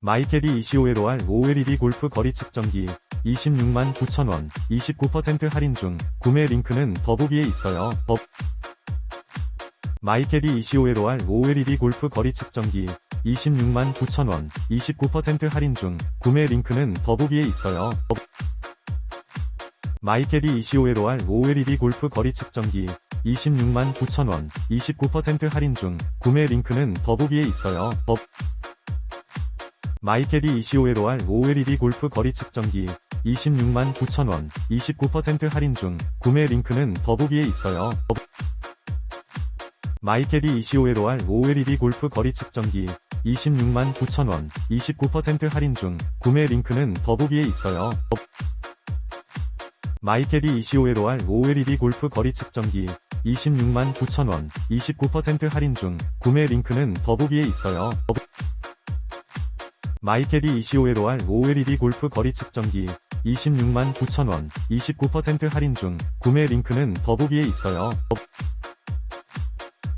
마이캐디 ECOLOR OLED 골프 거리 측정기 26만 9천원 29% 할인 중 구매 링크는 더보기에 있어요. 더 마이캐디 ECOLOR OLED 골프 거리 측정기 26만 9천원 29% 할인 중 구매 링크는 더보기에 있어요. 더 마이캐디 ECOLOR OLED 골프 거리 측정기 26만 9천원 29% 할인 중 구매 링크는 더보기에 있어요. 더 마이캐디 ECOLOR OLED 골프 거리 측정기 26만 9천원 29% 할인 중 구매 링크는 더보기에 있어요. 더 마이캐디 ECOLOR OLED 골프 거리 측정기 26만 9천원 29% 할인 중 구매 링크는 더보기에 있어요. 더 마이캐디 ECOLOR OLED 골프 거리 측정기 26만 9천원 29% 할인 중 구매 링크는 더보기에 있어요. 더 마이캐디 ECOLOR OLED 골프 거리 측정기 26만 9천원 29% 할인 중 구매 링크는 더보기에 있어요. 더